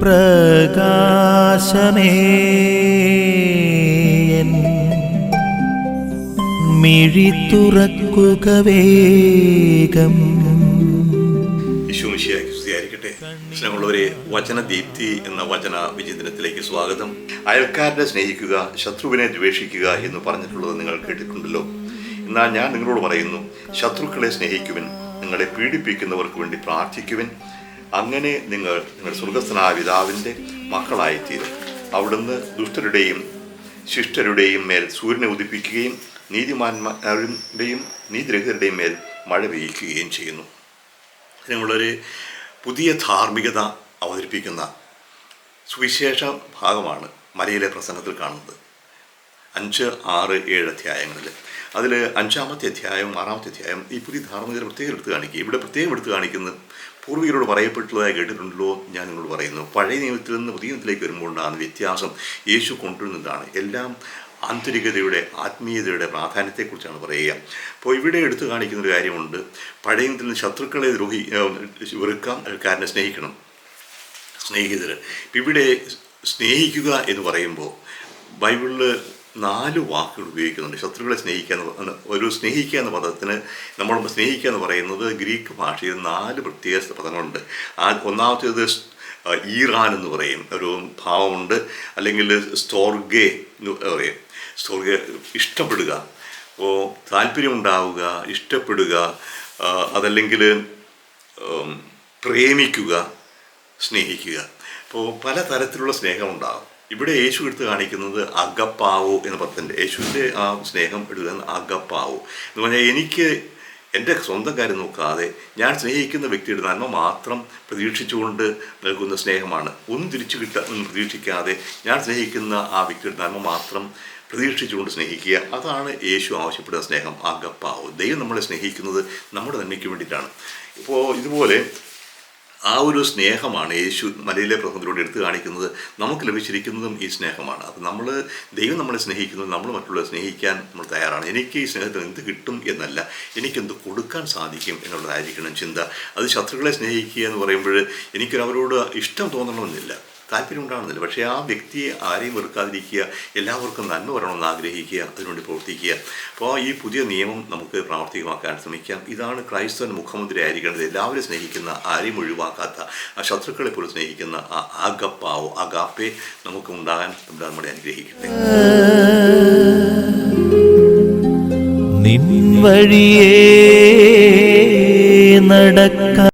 പ്രകാശമേ. മിഴി തുറക്കുക വേഗം. സ്തുതിയായിരിക്കട്ടെ. വചനദീപ്തി എന്ന വചന വിചിന്തനത്തിലേക്ക് സ്വാഗതം. അയൽക്കാരനെ സ്നേഹിക്കുക ശത്രുവിനെ ദ്വേഷിക്കുക എന്ന് പറഞ്ഞിട്ടുള്ളത് നിങ്ങൾ കേട്ടിട്ടുണ്ടല്ലോ. എന്നാൽ ഞാൻ നിങ്ങളോട് പറയുന്നു ശത്രുക്കളെ സ്നേഹിക്കുവിൻ നിങ്ങളെ പീഡിപ്പിക്കുന്നവർക്ക് വേണ്ടി പ്രാർത്ഥിക്കുവിൻ അങ്ങനെ നിങ്ങൾ നിങ്ങളുടെ സ്വർഗസ്ഥനായ പിതാവിന്റെ മക്കളായിത്തീരും. അവിടുന്ന് ദുഷ്ടരുടെയും ശിഷ്ടരുടെയും മേൽ സൂര്യനെ ഉദിപ്പിക്കുകയും നീതിമാന്മാരുടെയും നീതിരഹിതരുടെയും മേൽ മഴ പെയ്യിക്കുകയും ചെയ്യുന്നു. ഇതിനുള്ളൊരു പുതിയ ധാർമ്മികത അവതരിപ്പിക്കുന്ന സുവിശേഷ ഭാഗമാണ് മലയിലെ പ്രസംഗത്തിൽ കാണുന്നത്. അഞ്ച് ആറ് ഏഴ് അധ്യായങ്ങളിൽ. അതിൽ അഞ്ചാമത്തെ അധ്യായം ആറാമത്തെ അധ്യായം ഈ പുതിയ ധാർമ്മികത പ്രത്യേകം എടുത്ത് കാണിക്കുക. ഇവിടെ പ്രത്യേകം എടുത്ത് കാണിക്കുന്നത് പൂർവികരോട് പറയപ്പെട്ടുള്ളതായി കേട്ടിട്ടുണ്ടല്ലോ ഞാൻ നിങ്ങളോട് പറയുന്നു. പഴയ നിയമത്തിൽ നിന്ന് പുതിയ നിയമത്തിലേക്ക് വരുമ്പോഴാണ് വ്യത്യാസം. യേശു കൊണ്ടുവരുന്നതാണ് എല്ലാം ആന്തരികതയുടെ ആത്മീയതയുടെ പ്രാധാന്യത്തെക്കുറിച്ചാണ് പറയുക. അപ്പോൾ ഇവിടെ എടുത്തു കാണിക്കുന്ന ഒരു കാര്യമുണ്ട്. പഴയ നിന്ന് ശത്രുക്കളെ ദ്രോഹി വെറുക്കാം അയൽക്കാരനെ സ്നേഹിക്കണം. സ്നേഹിതർ ഇവിടെ സ്നേഹിക്കുക എന്ന് പറയുമ്പോൾ ബൈബിളിൽ നാല് വാക്കുകൾ ഉപയോഗിക്കുന്നുണ്ട്. ശത്രുക്കളെ സ്നേഹിക്കുക എന്ന് ഒരു സ്നേഹിക്കുക എന്ന പദത്തിന് നമ്മൾ സ്നേഹിക്കുക എന്ന് പറയുന്നത് ഗ്രീക്ക് ഭാഷയിൽ നാല് പ്രത്യേക പദങ്ങളുണ്ട്. ആ ഒന്നാമത്തേത് ഈറാൻ എന്ന് പറയും. ഒരു ഭാവമുണ്ട്. അല്ലെങ്കിൽ സ്റ്റോർഗെ എന്ന് പറയും. സ്റ്റോർഗെ ഇഷ്ടപ്പെടുക. അപ്പോൾ താല്പര്യമുണ്ടാവുക ഇഷ്ടപ്പെടുക അതല്ലെങ്കിൽ പ്രേമിക്കുക സ്നേഹിക്കുക. അപ്പോൾ പല തരത്തിലുള്ള സ്നേഹമുണ്ടാകും ഇവിടെ യേശു എടുത്ത് കാണിക്കുന്നത് അഗപ്പാവു എന്ന പദത്തിന്റെ യേശുവിന്റെ ആ സ്നേഹം എടുക്കുന്ന അഗപ്പാവു. എന്ന് പറഞ്ഞാൽ എനിക്ക് എന്റെ സ്വന്തം കാര്യം നോക്കാതെ ഞാൻ സ്നേഹിക്കുന്ന വ്യക്തിയുടെ നന്മ മാത്രം പ്രതീക്ഷിച്ചുകൊണ്ട് നൽകുന്ന സ്നേഹമാണ്. ഒന്നും തിരിച്ചു കിട്ടാൻ പ്രതീക്ഷിക്കാതെ ഞാൻ സ്നേഹിക്കുന്ന ആ വ്യക്തിയുടെ നന്മ മാത്രം പ്രതീക്ഷിച്ചുകൊണ്ട് സ്നേഹിക്കുക. അതാണ് യേശു ആവശ്യപ്പെടുന്ന സ്നേഹം അഗപ്പാവു. ദൈവം നമ്മളെ സ്നേഹിക്കുന്നത് നമ്മുടെ നന്മയ്ക്ക് വേണ്ടിയിട്ടാണ്. ഇപ്പോൾ ഇതുപോലെ ആ ഒരു സ്നേഹമാണ് യേശു മലയിലെ പ്രസംഗത്തിലൂടെ എടുത്തു കാണിക്കുന്നത്. നമുക്ക് ലഭിച്ചിരിക്കുന്നതും ഈ സ്നേഹമാണ്. അത് നമ്മൾ ദൈവം നമ്മളെ സ്നേഹിക്കുന്നത് നമ്മൾ മറ്റുള്ളവരെ സ്നേഹിക്കാൻ നമ്മൾ തയ്യാറാണ്. എനിക്ക് ഈ സ്നേഹത്തിൽ എന്ത് കിട്ടും എന്നല്ല എനിക്കെന്ത് കൊടുക്കാൻ സാധിക്കും എന്നുള്ളതായിരിക്കണം ചിന്ത. അത് ശത്രുക്കളെ സ്നേഹിക്കുക എന്ന് പറയുമ്പോൾ എനിക്കൊരു അവരോട് ഇഷ്ടം തോന്നണമെന്നില്ല. താല്പര്യം ഉണ്ടാകുന്നില്ല പക്ഷേ ആ വ്യക്തിയെ ആരെയും വെറുക്കാതിരിക്കുക എല്ലാവർക്കും നന്മ വരണമെന്ന് ആഗ്രഹിക്കുക അതിനുവേണ്ടി പ്രവർത്തിക്കുക. അപ്പോൾ ഈ പുതിയ നിയമം നമുക്ക് പ്രാവർത്തികമാക്കാൻ ശ്രമിക്കാം. ഇതാണ് ക്രൈസ്തവൻ മുഖമുദ്ര ആയിരിക്കേണ്ടത്. എല്ലാവരും സ്നേഹിക്കുന്ന ആരെയും ഒഴിവാക്കാത്ത ആ ശത്രുക്കളെ പോലും സ്നേഹിക്കുന്ന ആ ആഗപ്പാവോ അഗാപ്പെ നമുക്ക് ഉണ്ടാകാൻ നമ്മുടെ അനുഗ്രഹിക്കട്ടെ. നിൻ വഴിയേ നടക്ക